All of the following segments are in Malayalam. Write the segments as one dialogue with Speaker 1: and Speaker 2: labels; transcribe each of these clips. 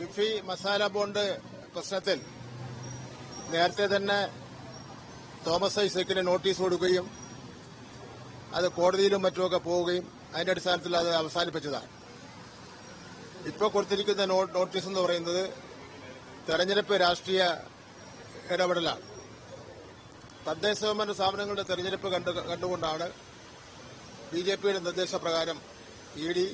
Speaker 1: കിഫി മസാല ബോണ്ട് പ്രശ്നത്തിൽ നേരത്തെ തന്നെ തോമസ് ഐസക്കിന് നോട്ടീസ് കൊടുക്കുകയും അത് കോടതിയിലും മറ്റുമൊക്കെ പോവുകയും അതിന്റെ അടിസ്ഥാനത്തിൽ അത് അവസാനിപ്പിച്ചതാണ്. ഇപ്പോൾ കൊടുത്തിരിക്കുന്ന നോട്ടീസ് എന്ന് പറയുന്നത് തെരഞ്ഞെടുപ്പ് രാഷ്ട്രീയ ഇടപെടലാണ്. തദ്ദേശ സ്വയംഭരണ സ്ഥാപനങ്ങളുടെ തെരഞ്ഞെടുപ്പ് കണ്ടുകൊണ്ടാണ് ബി ജെ പിയുടെ നിർദ്ദേശപ്രകാരം ഇ ഡി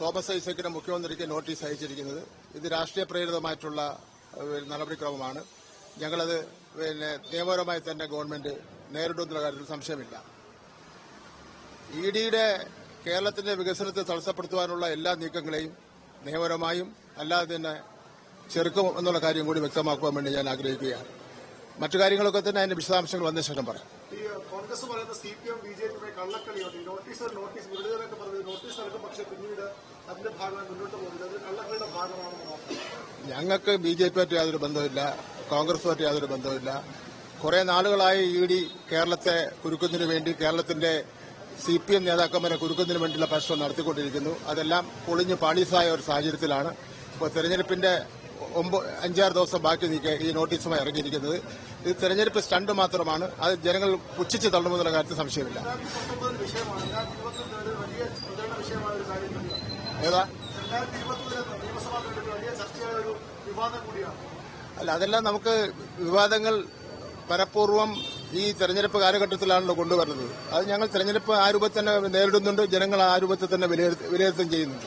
Speaker 1: തോമസ് ഐസക്കിന് മുഖ്യമന്ത്രിക്ക് നോട്ടീസ് അയച്ചിരിക്കുന്നത്. ഇത് രാഷ്ട്രീയ പ്രേരിതമായിട്ടുള്ള നടപടിക്രമമാണ്. ഞങ്ങളത് പിന്നെ നിയമപരമായി തന്നെ ഗവൺമെന്റ് നേരിടുന്ന കാര്യത്തിൽ സംശയമില്ല. ഇ ഡിയുടെ കേരളത്തിന്റെ വികസനത്തെ തടസ്സപ്പെടുത്തുവാനുള്ള എല്ലാ നീക്കങ്ങളെയും നിയമപരമായും അല്ലാതെ തന്നെ ചെറുക്കും എന്നുള്ള കാര്യം കൂടി വ്യക്തമാക്കുവാൻ വേണ്ടി ഞാൻ ആഗ്രഹിക്കുകയാണ്. മറ്റു കാര്യങ്ങളൊക്കെ തന്നെ അതിന്റെ വിശദാംശങ്ങൾ വന്ന ശേഷം പറയാം.
Speaker 2: കോൺഗ്രസ് പറയുന്ന C P M B J പിയുടെ കള്ളക്കളിയുണ്ട്. ഈ നോട്ടീസ് നോട്ടീസ് വിടുതലൊക്കെ പറഞ്ഞത് നോട്ടീസ് നൽകും. പക്ഷെ പിന്നീട് അതിന്റെ ഭാഗമായി മുന്നോട്ട് പോകുന്നത് അത് കള്ളക്കളിയുടെ ഭാഗമാണെന്ന് മാത്രം.
Speaker 1: ഞങ്ങൾക്ക് ബി ജെ പിയായിട്ട് യാതൊരു ബന്ധമില്ല കോൺഗ്രസുമായിട്ട് യാതൊരു ബന്ധമില്ല കുറെ നാളുകളായി ഇ ഡി കേരളത്തെ കുരുക്കുന്നതിന് വേണ്ടി കേരളത്തിന്റെ സി പി എം നേതാക്കന്മാരെ കുരുക്കുന്നതിന് വേണ്ടിയുള്ള പരിശ്രമം നടത്തിക്കൊണ്ടിരിക്കുന്നു. അതെല്ലാം പൊളിഞ്ഞ് പാളീസായ ഒരു സാഹചര്യത്തിലാണ്. ഇപ്പോൾ തെരഞ്ഞെടുപ്പിന്റെ ഒമ്പത് അഞ്ചാറ് ദിവസം ബാക്കി നിൽക്കുക ഈ നോട്ടീസുമായി ഇറങ്ങിയിരിക്കുന്നത്. ഇത് തെരഞ്ഞെടുപ്പ് സ്റ്റണ്ട് മാത്രമാണ്. അത് ജനങ്ങൾ പുച്ഛിച്ച് തള്ളുമെന്നുള്ള കാര്യത്തിൽ സംശയമില്ല. ഏതാ? അല്ല അതെല്ലാം നമുക്ക് വിവാദങ്ങൾ പരപൂർവം ഈ തെരഞ്ഞെടുപ്പ് കാലഘട്ടത്തിലാണല്ലോ കൊണ്ടുവരുന്നത്. അത് ഞങ്ങൾ തെരഞ്ഞെടുപ്പ് ആ രൂപത്തിൽ തന്നെ നേരിടുന്നുണ്ട്. ജനങ്ങൾ ആ രൂപത്തിൽ തന്നെ വിലയിരുത്തും ചെയ്യുന്നുണ്ട്.